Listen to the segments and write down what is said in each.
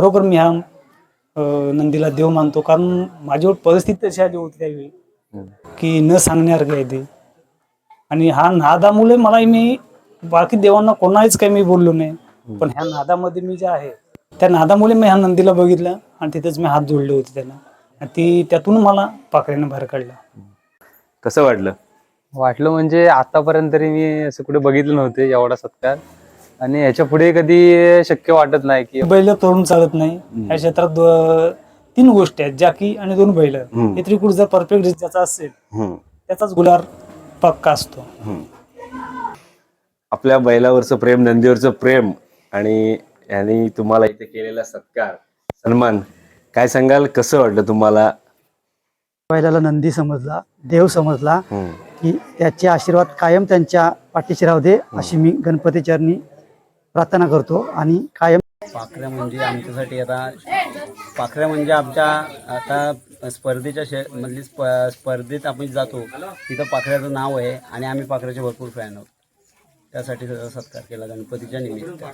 बरोबर मी ह्या नंदीला देव मानतो. कारण माझ्यावर परिस्थिती तशी आली होती त्यावेळी की न सांगण्यासारखं आहे ते. आणि हा नादामुळे मला मी बाकी देवांना कोणाच काही मी बोललो नाही. पण ह्या नादामध्ये मी जे आहे त्या नादामुळे मी ह्या नंदीला बघितलं आणि तिथेच मी हात जोडले होते त्यांना आणि ती त्यातून मला पाकळीने बाहेर काढलं. कसं वाटलं? वाटलं म्हणजे आतापर्यंत तरी मी असं कुठे बघितलं नव्हते एवढा सत्कार. आणि ह्याच्या पुढे कधी शक्य वाटत नाही की बैल तोडून चालत नाही. या क्षेत्रात दो- तीन गोष्टी आहेत. जाकी आणि दोन बैल. हम्म. हे त्रिकूट जर परफेक्ट ज्याचा असेल हम्म, त्याचाच गुलार पक्का असतो. हम्म. आपल्या बैलावरचं प्रेम नंदीवरचं प्रेम आणि यांनी तुम्हाला इथे केलेला सत्कार सन्मान काय सांगाल? कसं वाटलं तुम्हाला? बैलाला नंदी समजला देव समजला हम्म, की त्याचे आशीर्वाद कायम त्यांच्या पाठीशी राहू दे अशी मी गणपती चरणी प्रार्थना करतो आणि कायम पाखऱ्या म्हणजे आमच्यासाठी आता पाखऱ्या म्हणजे आमच्या आता स्पर्धेच्या शे मधली स्प स्पर्धेत आपण जातो तिथं पाखऱ्याचं नाव आहे आणि आम्ही पाखऱ्याचे भरपूर फॅन आहोत. त्यासाठी त्याचा सत्कार केला गणपतीच्या निमित्त.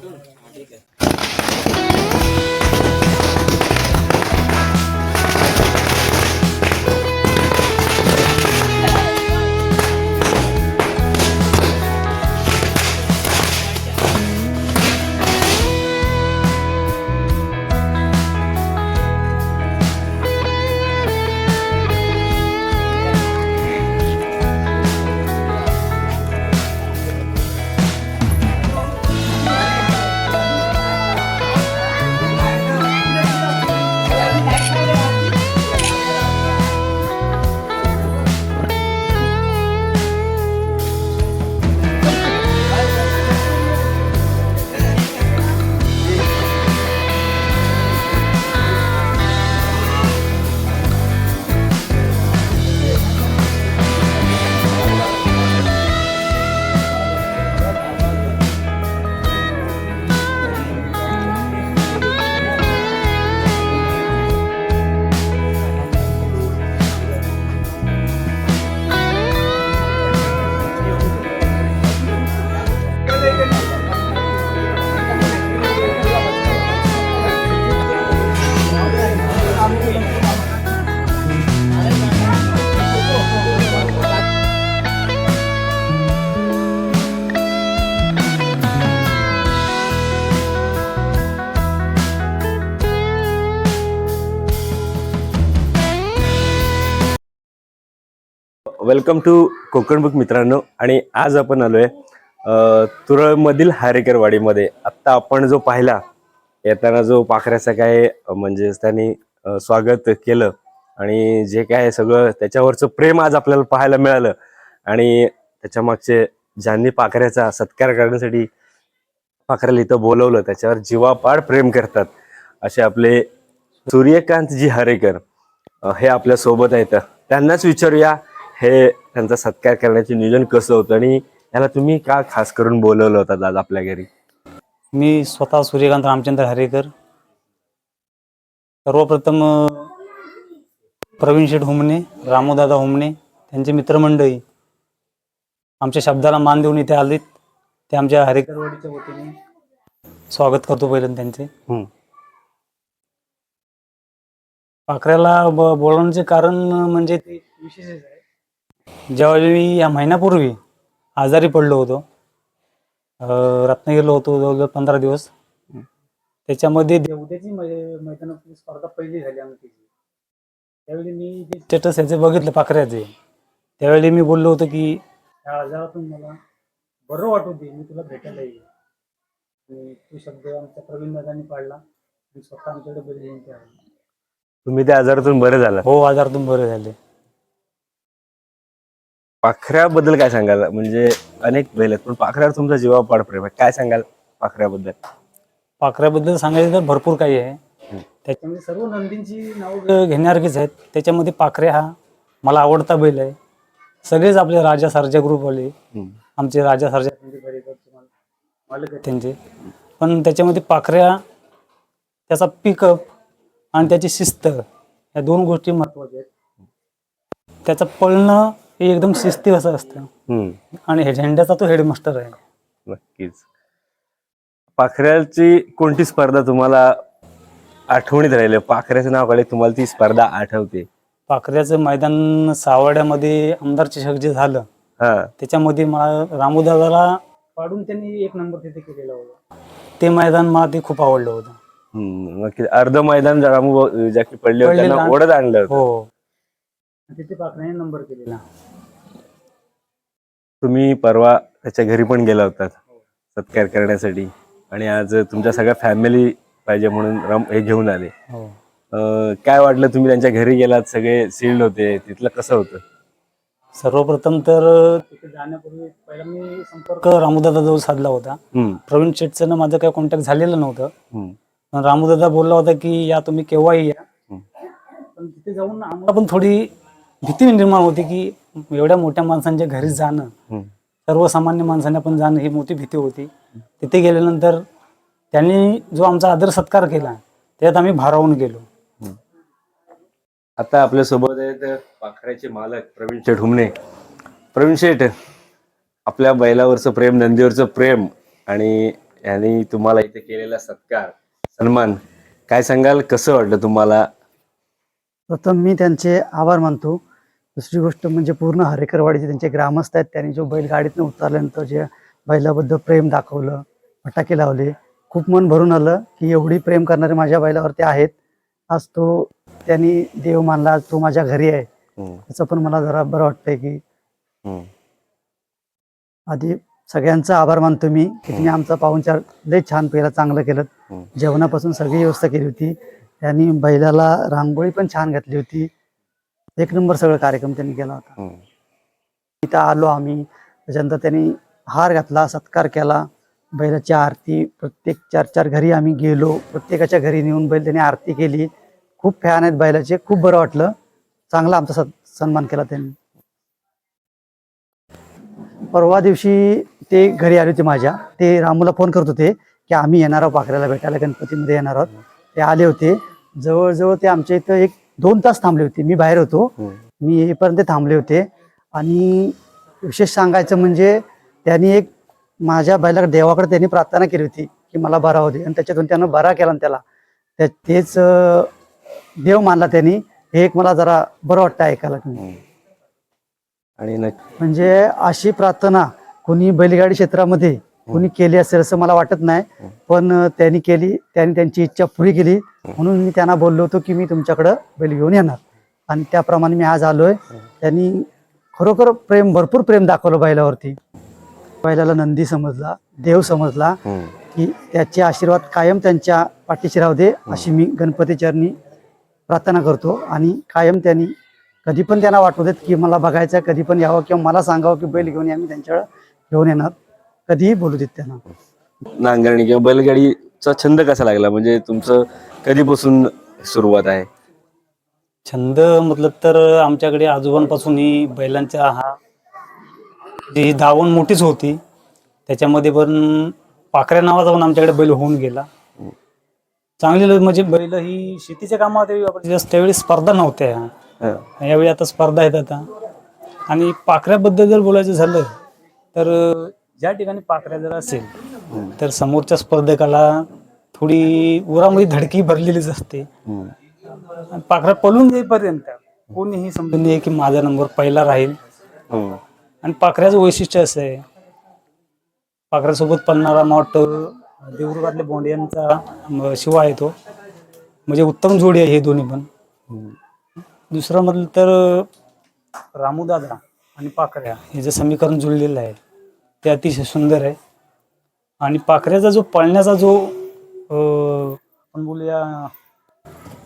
वेलकम टू कोकण बुक मित्रांनो. आणि आज आपण आलो आहे तुरळमधील हारेकरवाडीमध्ये. आत्ता आपण जो पाहिला येताना जो पाखऱ्याचा काय म्हणजेच म्हणजे त्यांनी स्वागत केलं आणि जे काय सगळं त्याच्यावरचं प्रेम आज आपल्याला पाहायला मिळालं. आणि त्याच्या मागचे ज्यांनी पाखऱ्याचा सत्कार करण्यासाठी पाखऱ्याला इथं बोलवलं त्याच्यावर जीवापाड प्रेम करतात असे आपले सूर्यकांतजी हरेकर हे आपल्यासोबत आहेत. त्यांनाच विचारूया हे त्यांचा सत्कार करण्याचे नियोजन कसं होतं? आणि याला तुम्ही का खास करून बोलवलं होतं आज आपल्या घरी? मी स्वतः सूर्यकांत रामचंद्र हरेकर. सर्वप्रथम प्रवीण शेठ हुमणे रामोदादा हुमणे त्यांचे मित्रमंडळी आमच्या शब्दाला मान देऊन इथे आलेत. ते आमच्या हरेकरवाडीच्या वतीने स्वागत करतो पहिल्यांदा त्यांचे. पाखऱ्याला बोलवण्याचे कारण म्हणजे ते विशेषच आहे. ज्यावेळी मी या महिन्यापूर्वी आजारी पडलो होतो अं, रत्नागिरीला होतो जवळजवळ पंधरा दिवस. त्याच्यामध्ये देवद्याची मै- मैदानातली स्पर्धा पहिली झाली आमची त्यावेळी मी जे स्टेटस याचे बघितलं पाखऱ्याचे त्यावेळी मी बोललो होतो की या आजारातून मला बरं वाटू दे मी तुला भेटायला येईल. आणि तो शब्द आमच्या प्रवीण दादांनी पाळला आणि स्वतः आमच्याकडे बैल घेऊन ते आले तुम्ही त्या आजारातून बरे झाला हो आजारातून बरे झाले. पाखऱ्याबद्दल काय सांगाल? म्हणजे अनेक बैल आहेत पण पाखऱ्यावर तुमचा जीवापाड प्रेम आहे काय सांगाल पाखऱ्याबद्दल? पाखऱ्याबद्दल सांगायचं तर भरपूर काही आहे. त्याच्यामध्ये सर्व नंदींची नावं घेण्यासारखीच आहेत. त्याच्यामध्ये पाखऱ्या हा मला आवडता बैल आहे. सगळेच आपले राजा सारजा ग्रुपवाले. आमचे राजा सारजा त्यांचे पण त्याच्यामध्ये पाखऱ्या त्याचा पिकअप आणि त्याची शिस्त या दोन गोष्टी महत्त्वाच्या आहेत. त्याचं पळणं हे एकदम शिस्ती असं असतं. हम्म. आणि हे झेंड्याचा तो हेडमास्टर आहे. नक्कीच. पाखऱ्याची कोणती स्पर्धा तुम्हाला आठवणीत राहिले? पाखऱ्याचं नाव काढले तुम्हाला ती स्पर्धा आठवते. पाखऱ्याचं मैदान सावड्यामध्ये आमदार चषक जे झालं हा. त्याच्यामध्ये मला रामूदादाला पाडून त्यांनी एक नंबर तिथे केलेला होता. ते मैदान मला ते खूप आवडलं होतं. हम्म, अर्ध मैदान रामू भाऊ जाकी पडले होते पडलेलं. त्यांना ओढत आणलं होतं. हो. तिथे पाखऱ्याने नंबर केलेला. तुम्ही परवा त्याच्या घरी पण गेला होतात सत्कार करण्यासाठी. आणि आज तुमच्या सगळ्या फॅमिली पाहिजे म्हणून राम हे घेऊन आले. हो. अं, काय वाटलं तुम्ही त्यांच्या घरी गेलात सगळे सील्ड होते तिथलं कसं होतं? सर्वप्रथम तर तिथे जाण्यापूर्वी पहिला मी संपर्क रामूदादा जवळ साधला होता. हम्म, प्रवीण शेटचं ना माझं काही कॉन्टॅक्ट झालेलं नव्हतं. हम्म, पण रामूदादा बोलला होता की या तुम्ही केव्हाही या. हम्म. पण तिथे जाऊन आम्हाला पण थोडी भीती निर्माण होती की एवढ्या मोठ्या माणसांच्या घरी जाणं सर्वसामान्य माणसांना पण जाणं ही मोठी भीती होती. तिथे गेल्यानंतर त्यांनी जो आमचा आदर सत्कार केला त्यात आम्ही भारावून गेलो. आता आपल्यासोबत आहेत पाखऱ्याचे मालक प्रवीण शेठ हुमणे. प्रवीण शेठ आपल्या बैलावरचं प्रेम नंदीवरचं प्रेम आणि यांनी तुम्हाला इथे केलेला सत्कार सन्मान काय सांगाल? कसं वाटलं तुम्हाला? प्रथम मी त्यांचे आभार मानतो. दुसरी गोष्ट म्हणजे पूर्ण हरेकरवाडीचे त्यांचे ग्रामस्थ आहेत. त्यांनी जो बैल गाडीतनं उतरल्यानंतर जे बैलाबद्दल प्रेम दाखवलं फटाके लावले खूप मन भरून आलं की एवढी प्रेम करणारे माझ्या बैलावरती आहेत. आज तो त्यांनी देव मानला तो माझ्या घरी आहे. त्याचं पण मला जरा बरं वाटतंय की आधी सगळ्यांचा आभार मानतो मी की तुम्ही आमचा पाहुणचार लय छान पहिला चांगलं केलं. जेवणापासून सगळी व्यवस्था केली होती. त्यांनी बैलाला रांगोळी पण छान घातली होती. एक नंबर सगळं कार्यक्रम त्यांनी केला होता. हम्म. इथं आलो आम्ही. त्याच्यानंतर त्यांनी हार घातला सत्कार केला. बैलाची आरती प्रत्येक चार चार घरी आम्ही गेलो. प्रत्येकाच्या घरी नेऊन बैल त्यांनी आरती केली. खूप फॅन आहेत बैलाचे. खूप बरं वाटलं. चांगला आमचा सन्मान केला त्यांनी. परवा दिवशी ते घरी आले होते माझ्या. ते रामूला फोन करत होते की आम्ही येणार आहोत पाखऱ्याला भेटायला गणपतीमध्ये येणार आहोत. ते आले होते. जवळजवळ ते आमच्या इथं एक दोन तास थांबले होते. मी बाहेर होतो. हम्म. मी येईपर्यंत थांबले होते. आणि विशेष सांगायचं म्हणजे त्यांनी एक माझ्या बैलाकडे देवाकडे त्यांनी प्रार्थना केली होती की मला बरा होते आणि त्याच्यातून त्यानं बरा केला त्याला. त्या तेच देव मानला त्यांनी. हे एक मला जरा बरं वाटतं ऐकायला. आणि नक्की. म्हणजे अशी प्रार्थना कोणी बैलगाडी क्षेत्रामध्ये कोणी केली असेल असं मला वाटत नाही. पण अं, त्यांनी केली त्यांनी त्यांची इच्छा पुरी केली. म्हणून मी त्यांना बोललो होतो की मी तुमच्याकडं बैल घेऊन येणार. आणि त्याप्रमाणे मी आज आलोय. त्यांनी खरोखर प्रेम भरपूर प्रेम दाखवलं बैलावरती. बैलाला नंदी समजला देव समजला की त्याचे आशीर्वाद कायम त्यांच्या पाठीशी राहू दे अशी मी गणपती चरणी प्रार्थना करतो. आणि कायम त्यांनी कधी पण त्यांना वाटू देत की मला बघायचं कधी पण यावं किंवा मला सांगावं की बैल घेऊन या मी त्यांच्याकडे घेऊन येणार. कधीही बोलू देत त्यांना. नांगरणी किंवा बैलगाडीचा छंद कसा लागला? म्हणजे तुमचं कधीपासून सुरुवात आहे? छंद मतलब तर आमच्याकडे आजोबांपासून ही बैलांचा हा जी दावण मोठीच होती. त्याच्यामध्ये पण पाखऱ्या नावाचा पण आमच्याकडे बैल होऊन गेला. चांगली ल- म्हणजे बैल ही शेतीच्या कामात जास्त त्यावेळी स्पर्धा नव्हत्या. हा. यावेळी आता स्पर्धा आहेत आता. आणि पाखऱ्याबद्दल जर बोलायचं झालं तर ज्या ठिकाणी पाखऱ्या जर असेल तर समोरच्या स्पर्धकाला थोडी उरामध्ये धडकी भरलेलीच असते. पाखरा पळून जाईपर्यंत कोणीही समजून की माझा नंबर पहिला राहील. हम्म, आणि पाखऱ्याचं वैशिष्ट्य असं आहे पाखऱ्यासोबत पळणारा मॉट देवरुगातल्या बोंडियांचा म, शिवा आहे तो. म्हणजे उत्तम जोडी आहे हे दोन्ही पण. दुसरं म्हटलं तर रामूदादा आणि पाखऱ्या हे जे समीकरण जुळलेलं आहे. ते अतिशय सुंदर आहे. आणि पाखऱ्याचा जो पळण्याचा जो आपण बोलूया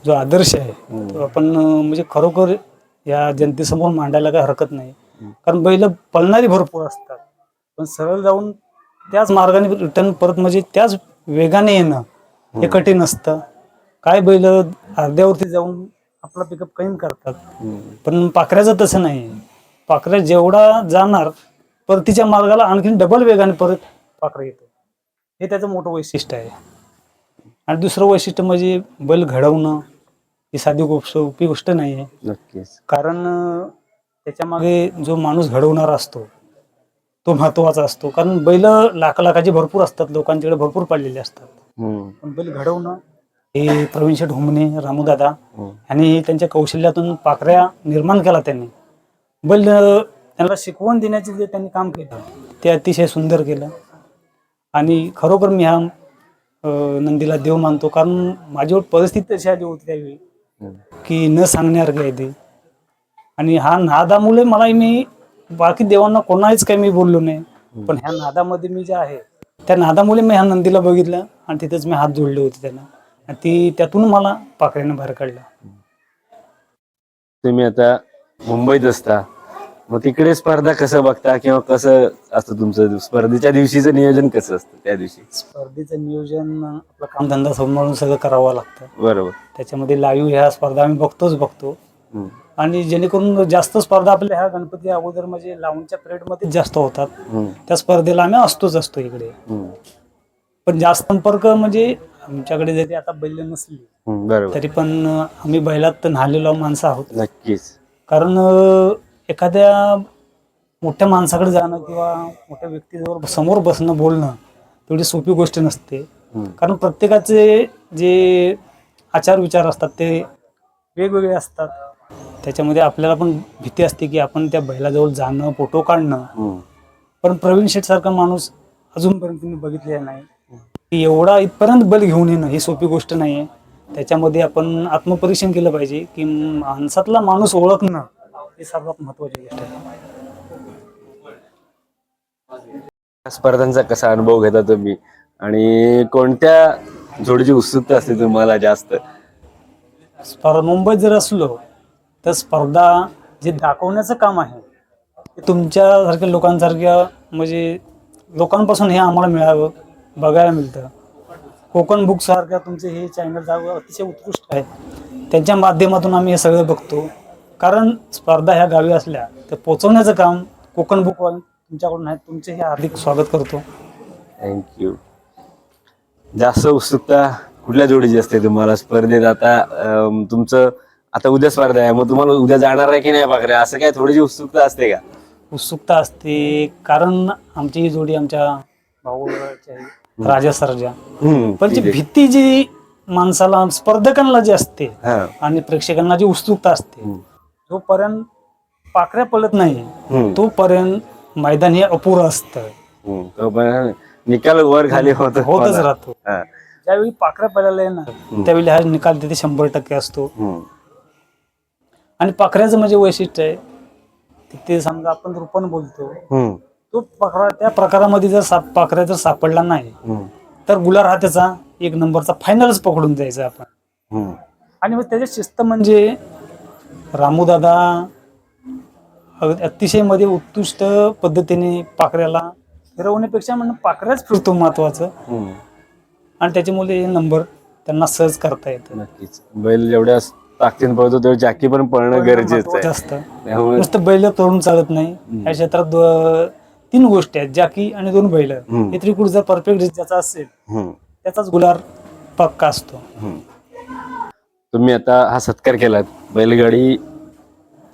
जो आदर्श आहे तो आपण म्हणजे खरोखर या जनतेसमोर मांडायला काही हरकत नाही. कारण बैल पळणारी भरपूर असतात. पण सरळ जाऊन त्याच मार्गाने रिटर्न परत म्हणजे त्याच वेगाने येणं हे कठीण असतं. काय बैल अर्ध्यावरती जाऊन आपला पिकअप कमी करतात. पण पाखऱ्याचं तसं नाही. पाखऱ्या जेवढा जाणार परतीच्या मार्गाला आणखीन डबल वेगाने परत पाखरा येतो. हे त्याचं मोठं वैशिष्ट्य आहे. आणि दुसरं वैशिष्ट्य म्हणजे बैल घडवणं ही साधी गोष्ट सोपी गोष्ट नाही आहे. नक्कीच. कारण त्याच्यामागे जो माणूस घडवणारा असतो तो महत्त्वाचा असतो. कारण बैल लाख लाखाचे भरपूर असतात लोकांच्याकडे भरपूर पडलेले असतात. हम्म, पण बैल घडवणं हे प्रवीण शेठ हुमणे रामूदादा यांनी त्यांच्या कौशल्यातून पाखऱ्या निर्माण केला त्यांनी. बैल अं, त्यांना शिकवण देण्याचे जे त्यांनी काम केलं ते अतिशय सुंदर केलं. आणि खरोखर मी ह्या नंदीला देव मानतो. कारण माझ्यावर परिस्थिती तशी आली होती त्यावेळी की न सांगण्यासारखी आहे ते. आणि हा नादामुळे मला मी बाकी देवांना कोणाच काही मी बोललो नाही. पण ह्या नादामध्ये मी जे आहे त्या नादामुळे मी ह्या नंदीला बघितलं आणि तिथेच मी हात जोडले होते त्यांना आणि ती त्यातून मला पाकळीनं बाहेर काढलं. तुम्ही आता मुंबईत असता. मग तिकडे स्पर्धा कसं बघता किंवा कसं असतं तुमचं? स्पर्धेच्या दिवशीचं नियोजन कसं असतं त्या दिवशी? स्पर्धेचं नियोजन आपला कामधंदा सांभाळून सगळं करावं लागतं. बरोबर. त्याच्यामध्ये लाईव्ह ह्या स्पर्धा आम्ही बघतोच बघतो. हम्म. आणि जेणेकरून जास्त स्पर्धा आपल्या ह्या गणपती अगोदर म्हणजे लावणच्या पिरियडमध्ये जास्त होतात. हम्म. त्या स्पर्धेला आम्ही असतोच असतो इकडे. हम्म. पण जास्त संपर्क म्हणजे आमच्याकडे जरी आता बैल नसली हम्म. बरोबर. तरी पण आम्ही बैलात न्हालेलो माणसं आहोत. नक्कीच. कारण अं, एखाद्या मोठ्या माणसाकडे जाणं किंवा मोठ्या व्यक्तीजवळ समोर बसणं बोलणं तेवढी सोपी गोष्ट नसते. कारण प्रत्येकाचे जे आचार विचार असतात ते वेगवेगळे असतात. त्याच्यामध्ये आपल्याला पण भीती असते की आपण त्या बैलाजवळ जाणं फोटो काढणं. पण प्रवीण शेठ सारखा माणूस अजूनपर्यंत मी बघितलेला नाही. की एवढा इथपर्यंत बैल घेऊन येणं ही सोपी गोष्ट नाही आहे त्याच्यामध्ये आपण आत्मपरीक्षण केलं पाहिजे की माणसातला माणूस ओळखणं ही सर्वात महत्वाची गोष्ट आहे. स्पर्धांचा कसा अनुभव घेता तुम्ही? आणि कोणत्या जोडीची उत्सुकता असते तुम्हाला जास्त? स्पर्धा मुंबईत जर असलो तर स्पर्धा जे दाखवण्याचं काम आहे ते तुमच्यासारख्या लोकांसारख्या म्हणजे लोकांपासून हे आम्हाला मिळावं बघायला मिळतं. कोकण बुक सारख्या तुमचे हे चॅनल अतिशय उत्कृष्ट आहे त्यांच्या माध्यमातून आम्ही हे सगळं बघतो. कारण स्पर्धा ह्या गावी असल्या तर पोचवण्याचं काम कोकण बुक तुमच्याकडून आहे तुमचे हे हार्दिक स्वागत करतो. थँक्यू जास्त उत्सुकता कुठल्या जोडीची असते तुम्हाला? स्पर्धेत आता तुमचं आता उद्या स्पर्धा आहे. मग तुम्हाला उद्या जाणार आहे की नाही पाखरे असं काय थोडीशी उत्सुकता असते का? उत्सुकता असते. कारण आमची ही जोडी आमच्या भाऊ राजा सरजा. हम्म, पण जी ठीक आहे. भीती जी माणसाला स्पर्धकांना जी असते हा. आणि प्रेक्षकांना जी उत्सुकता असते हम्म. जोपर्यंत पाकऱ्या पळत नाही. तोपर्यंत मैदान हे अपुरं असतं निकाल वर खाली होत होतच राहतो हा. ज्यावेळी पाकऱ्या पळायला येणार त्यावेळी हा निकाल तिथे शंभर टक्के असतो. आणि पाखऱ्याचं म्हणजे वैशिष्ट्य आहे तिथे समजा आपण रूपन बोलतो. तो पाखरा त्या प्रकारामध्ये जर साप पाखऱ्या जर सापडला नाही. तर गुलार हा त्याचा एक नंबरचा फायनलच पकडून द्यायचा आपण. आणि मग त्याचे शिस्त म्हणजे रामूदादा अतिशयमध्ये उत्कृष्ट पद्धतीने पाखऱ्याला फिरवण्यापेक्षा म्हणून पाखऱ्याच फिरतो महत्वाचं. आणि त्याच्यामुळे हे नंबर त्यांना सहज करता येतं. नक्कीच. बैल जेवढ्या ताकदीने पळतो तेवढं जाकी पण पळणं गरजेचं आहे. असतं त्यामुळे नुसतं बैल तोडून चालत नाही. या क्षेत्रात दो- तीन गोष्टी आहेत. जाकी आणि दोन बैल. हम्म. हे त्रिकूट जर परफेक्ट ज्याचा असेल हम्म. त्याचाच गुलार पक्का असतो. हम्म. तुम्ही आता हा सत्कार केलात. बैलगाडी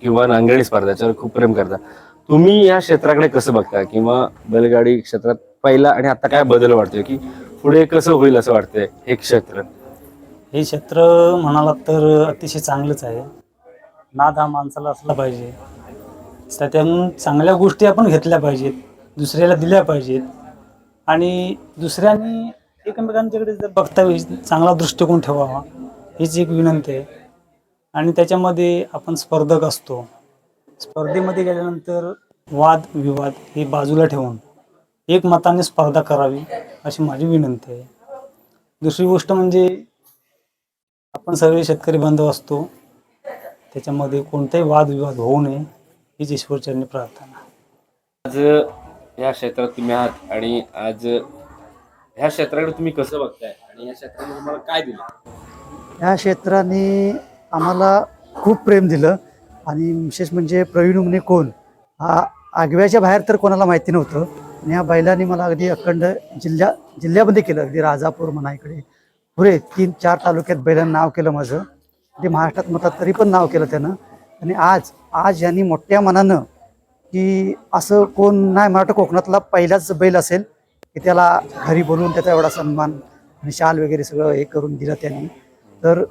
किंवा नांगरणी स्पर्धा याच्यावर खूप प्रेम करता. तुम्ही या क्षेत्राकडे कसं बघता किंवा बैलगाडी क्षेत्रात पहिला आणि आता काय बदल वाटतोय की पुढे कसं होईल असं वाटतंय हे क्षेत्र? हे क्षेत्र म्हणालात तर अतिशय चांगलंच आहे. नाद हा माणसाला असला पाहिजे. त्यातून चांगल्या गोष्टी आपण घेतल्या पाहिजेत दुसऱ्याला दिल्या पाहिजेत. आणि दुसऱ्यांनी एकमेकांच्याकडे जर बघता चांगला दृष्टिकोन ठेवावा हीच एक विनंती आहे. आणि त्याच्यामध्ये आपण स्पर्धक असतो. स्पर्धेमध्ये गेल्यानंतर वाद विवाद हे बाजूला ठेवून एक मताने स्पर्धा करावी अशी माझी विनंती आहे. दुसरी गोष्ट म्हणजे आपण सर्व शेतकरी बांधव असतो. त्याच्यामध्ये कोणताही वादविवाद होऊ नये हीच ईश्वरचरणी प्रार्थना. आज या क्षेत्रात तुम्ही आहात आणि आज ह्या क्षेत्राकडे तुम्ही कसं बघताय? आणि या क्षेत्राने तुम्हाला काय दिलं? या क्षेत्राने आम्हाला खूप प्रेम दिलं. आणि विशेष म्हणजे प्रवीण उमने कोण? हा आगव्याच्या बाहेर तर कोणाला माहिती नव्हतं. आणि या बैलांनी मला अगदी अखंड जिल्ह्या जिल्ह्यामध्ये केलं. अगदी राजापूर म्हणा इकडे. पुरे तीन चार तालुक्यात बैलांना नाव केलं माझं. ते महाराष्ट्रात म्हणतात तरी पण नाव केलं त्यानं. आणि आज आज यांनी मोठ्या मनानं की असं कोण नाही मराठा कोकणातला पहिलाच बैल असेल की त्याला घरी बोलवून त्याचा एवढा सन्मान आणि शाल वगैरे सगळं हे करून दिलं त्यांनी. तर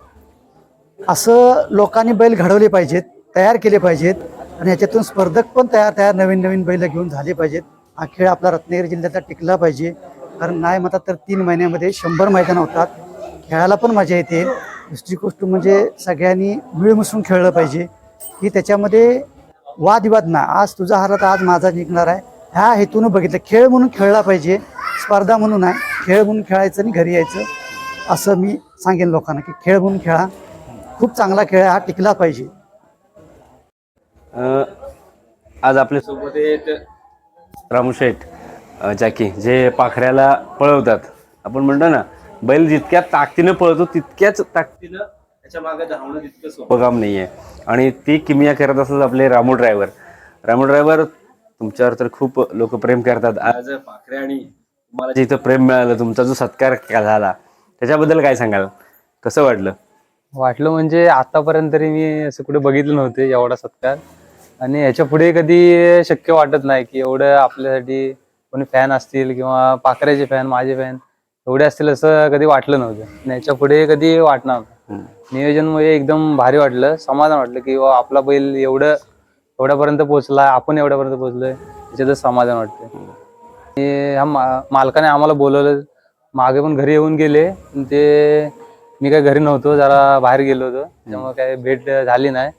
असं लोकांनी बैल घडवले पाहिजेत तयार केले पाहिजेत आणि याच्यातून स्पर्धक पण तयार तयार नवीन नवीन बैल घेऊन झाले पाहिजेत. हा खेळ आपला रत्नागिरी जिल्ह्याचा टिकला पाहिजे. कारण नाही म्हणतात तर तीन महिन्यामध्ये शंभर मैदान होतात. खेळायला पण मजा येते. दुसरी गोष्ट म्हणजे सगळ्यांनी मिळ मिसळून खेळलं पाहिजे. की त्याच्यामध्ये वादविवाद ना. आज तुझा हरात आज माझा जिंकणार आहे. ह्या हेतून बघितलं. खेळ म्हणून खेळला पाहिजे. स्पर्धा म्हणून आहे खेळ म्हणून खेळायचं आणि घरी यायचं. असं मी सांगेन लोकांना की खेळ म्हणून खेळा. खूप चांगला खेळ हा टिकला पाहिजे. आज आपल्यासोबत आहेत रामू शेठ जॅकी जे पाखऱ्याला पळवतात. आपण म्हणतो ना बैल जितक्या ताकदीनं पळतो तितक्याच ताकदीनं त्याच्यामागे धावणं तितकं सोपं काम नाहीये. आणि ती किमिया करत असतात आपले रामू ड्रायव्हर. रामू ड्रायव्हर तुमच्यावर तर खूप लोक प्रेम करतात. आज पाखरे आणि तुम्हाला जे इथं प्रेम मिळालं तुमचा जो सत्कार झाला त्याच्याबद्दल काय सांगाल? कसं वाटलं? वाटलं म्हणजे आतापर्यंत तरी मी असं कुठे बघितलं नव्हते एवढा सत्कार आणि याच्यापुढे कधी शक्य वाटत नाही की एवढं आपल्यासाठी कोणी फॅन असतील किंवा पाखऱ्याचे फॅन माझे फॅन एवढे असतील असं कधी वाटलं नव्हतं आणि याच्यापुढे कधी वाटणार नव्हतं. हम्म. नियोजनमध्ये एकदम भारी वाटलं समाधान वाटलं की आपला बैल एवढं एवढ्यापर्यंत पोहोचला आपण एवढ्यापर्यंत पोहोचलोय त्याच्यातच समाधान वाटतं आणि ह्या मा- मालकाने आम्हाला बोलवलं मागे पण घरी येऊन गेले ते मी काय घरी नव्हतो जरा बाहेर गेलो होतो. त्यामुळे काय भेट झाली नाही.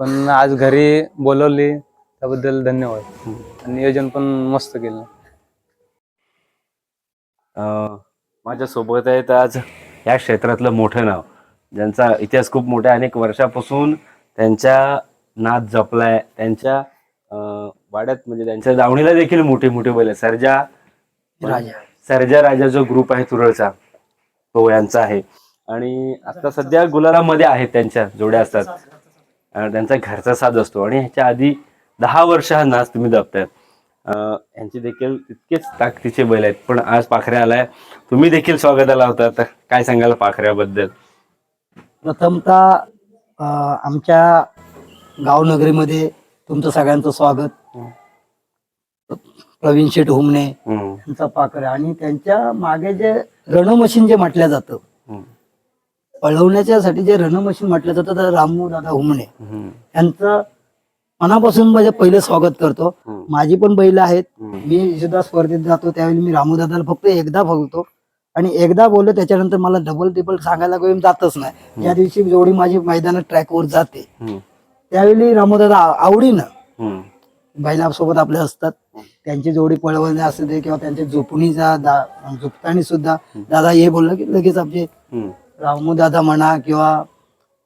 पण आज घरी बोलवली त्याबद्दल धन्यवाद. आणि नियोजन पण मस्त केलं. अं, माझ्या सोबत आहेत आज या क्षेत्रातलं मोठं नाव ज्यांचा इतिहास खूप मोठा आहे. अनेक वर्षापासून त्यांच्या नाद जपलाय. त्यांच्या अं, वाड्यात म्हणजे त्यांच्या दावणीला देखील मोठे मोठे बैल सर्जा सर्जा राजा जो ग्रुप आहे तुरळचा तो यांचा आहे. आणि आता सध्या गुलालामध्ये आहेत त्यांच्या जोड्या असतात. त्यांचा घरचा साज असतो आणि ह्याच्या आधी दहा वर्ष हा नाच तुम्ही जपताय अं, यांची देखील तितकेच ताकदीचे बैल आहेत. पण आज पाखऱ्या आलाय. तुम्ही देखील स्वागताला होता. तर काय सांगाल पाखऱ्याबद्दल? प्रथमतः आमच्या गावनगरीमध्ये तुमचं सगळ्यांचं स्वागत. प्रवीण शेठ हुमणे यांचा पाकऱ्या आणि त्यांच्या मागे जे रणमशीन जे म्हटलं जातं पळवण्याच्यासाठी जे रणमशीन म्हटलं जातं तर रामू दादा हुमणे. यांचं मनापासून म्हणजे पहिलं स्वागत करतो. माझी पण बैल आहेत. मी सुद्धा स्पर्धेत जातो त्यावेळी मी रामू दादाला फक्त एकदा बघतो आणि एकदा बोललो त्याच्यानंतर मला डबल टिबल सांगायला काही जातच नाही. ज्या दिवशी जेवढी माझी मैदानात ट्रॅकवर जाते. त्यावेळी रामू दादा आवडीनं बैलासोबत आपले असतात. त्यांची जोडी पळवणे असू दे किंवा त्यांच्या झोपणीचा झोपताना सुद्धा दादा हे बोललं की लगेच आपले दादा म्हणा किंवा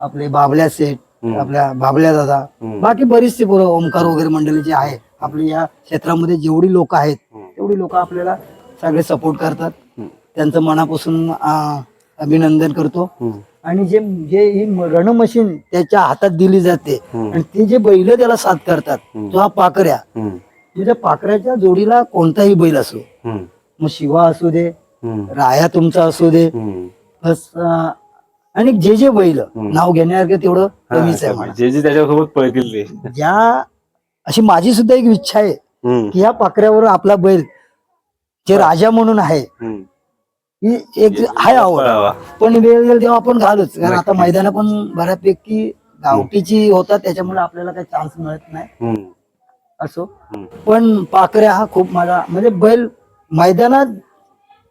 आपले बाबल्या सेठ आपल्या बाबल्या दादा. बाकी बरीचशी पोरं ओमकार वगैरे मंडळी जी आहे आपली या क्षेत्रामध्ये जेवढी लोक आहेत तेवढी लोक आपल्याला सगळे सपोर्ट करतात. त्यांचं मनापासून अभिनंदन करतो. आणि जे जे ही रणमशीन त्याच्या हातात दिली जाते आणि ते जे बैल त्याला साथ करतात तो हा पाकऱ्या. म्हणजे पाकऱ्याच्या जोडीला कोणताही बैल असो मग शिवा असू दे राया तुमचा असू दे. बस अं, आणि जे जे बैल नाव घेण्यासारखं तेवढं कमीच आहे मला जे जे त्याच्यासोबत पळतील ते. ज्या अशी माझी सुद्धा एक इच्छा आहे हम्म, की या पाकऱ्यावर आपला बैल जे राजा म्हणून आहे हम्म. ही एक आहे आवड. पळावा. पण वेळ येईल तेव्हा आपण घालूच. कारण आता मैदान पण बऱ्यापैकी गावठीची होतात त्याच्यामुळे आपल्याला काही चान्स मिळत नाही. हम्म, असो. हम्म. पण पाकऱ्या हा खूप माझा म्हणजे बैल मैदानात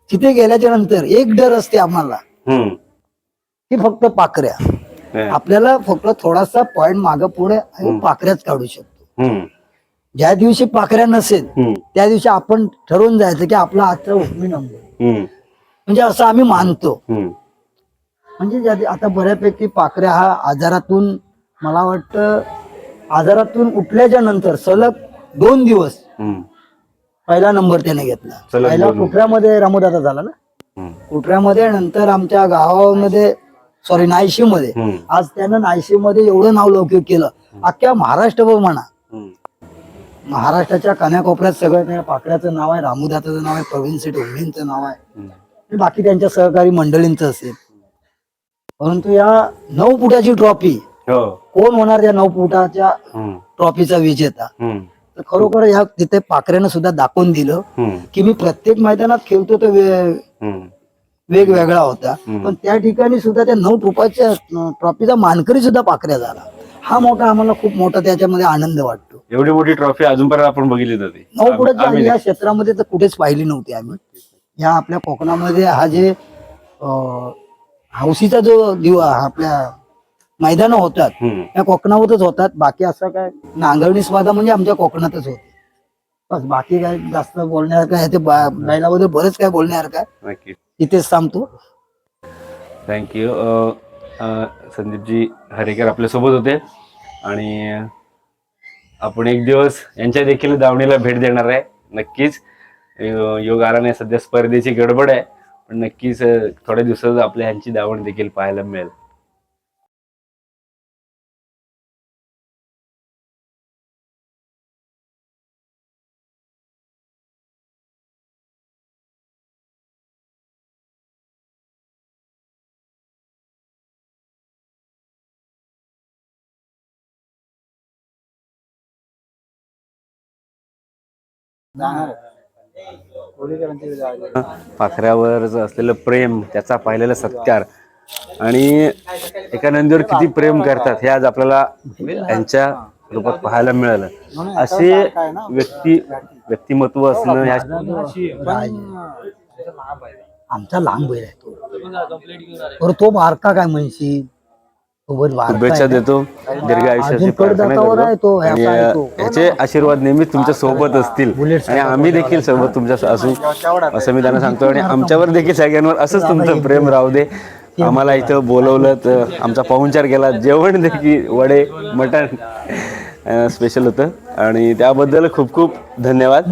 तिथे गेल्याच्यानंतर एक डर असते आम्हाला. की फक्त पाकऱ्या. हा. आपल्याला फक्त थोडासा पॉइंट माग पुढे पाकऱ्याच काढू शकतो. ज्या दिवशी पाकऱ्या नसेल त्या दिवशी आपण ठरवून जायचं की आपला आजचा हुकमी नंबर. म्हणजे असं आम्ही मानतो. म्हणजे आता बऱ्यापैकी पाकऱ्या हा आजारातून मला वाटतं आजारातून उठल्याच्या नंतर सलग दोन दिवस पहिला नंबर त्याने घेतला. पहिला दोन. कुठऱ्यामध्ये रामोदाचा झाला ना? हम्म. कुठऱ्यामध्ये नंतर आमच्या गावामध्ये सॉरी नायशी मध्ये. आज त्यानं नायशी मध्ये एवढं नाव लौकिक केलं. अख्ख्या महाराष्ट्रभर म्हणा. महाराष्ट्राच्या कान्याकोपऱ्यात सगळं त्या पाकड्याचं नाव आहे रामूदाचं नाव आहे प्रवीण शेठ उमलींचं नाव आहे. बाकी त्यांच्या सहकारी मंडळींचं असेल. परंतु या नऊ फुटाची ट्रॉफी हो. कोण होणार या नऊ फुटाच्या ट्रॉफीचा विजेता? तर खरोखर या तिथे पाकऱ्यानं सुद्धा दाखवून दिलं की मी प्रत्येक मैदानात खेळतो तर. वेगवेगळा होता पण त्या ठिकाणी सुद्धा त्या नऊ ट्रॉफीच्या ट्रॉफीचा मानकरी सुद्धा पाखऱ्या झाला. हा मोठा आम्हाला खूप मोठा त्याच्यामध्ये आनंद वाटतो. एवढी मोठी ट्रॉफी अजूनपर्यंत आपण बघितली नव्हती नऊ पुढे या क्षेत्रामध्ये तर कुठेच पाहिली नव्हती आम्ही. या आपल्या कोकणामध्ये हा जे हौसीचा जो दिवा आपल्या मैदान होतात हम्म. या कोकणावरच होतात. बाकी असं काय नांगरणी स्पर्धा म्हणजे आमच्या कोकणातच होते. बस बाकी काय जास्त बोलण्यासारखं आहे ते बैलाबद्दल बरंच काय बोलण्यासारखं आहे. नक्की इथेच थांबतो. थँक्यू संदीपजी हरेकर आपल्यासोबत होते. आणि आपण एक दिवस यांच्या देखील दावणीला भेट देणार आहे. नक्कीच अं, योग आला नाही सध्या स्पर्धेची गडबड आहे. पण नक्कीच अं, थोड्या दिवसात आपल्या ह्यांची दावण देखील पाहायला मिळेल. पाखऱ्यावर असलेलं प्रेम त्याचा पाहिलेला सत्कार आणि एका नंदीवर किती प्रेम करतात हे आज आपल्याला यांच्या रूपात पाहायला मिळालं. असे व्यक्ती व्यक्तिमत्व असणं ह्या आमचा लहान बैल आहे तो. बरं तो मारका काय म्हणशील? शुभेच्छा. देतो. दीर्घ आयुष्याची प्रार्थना करतो. आणि तो. ह्याचे आशीर्वाद नेहमीच तुमच्यासोबत असतील. आणि आम्ही देखील सोबत तुमच्या असू. असं मी त्यांना सांगतो आणि आमच्यावर देखील सगळ्यांवर असंच तुमचं प्रेम राहू दे. आम्हाला इथं बोलवलं तर आमचा पाहुणचार केला जेवण देखील वडे मटण स्पेशल होतं. आणि त्याबद्दल खूप खूप धन्यवाद.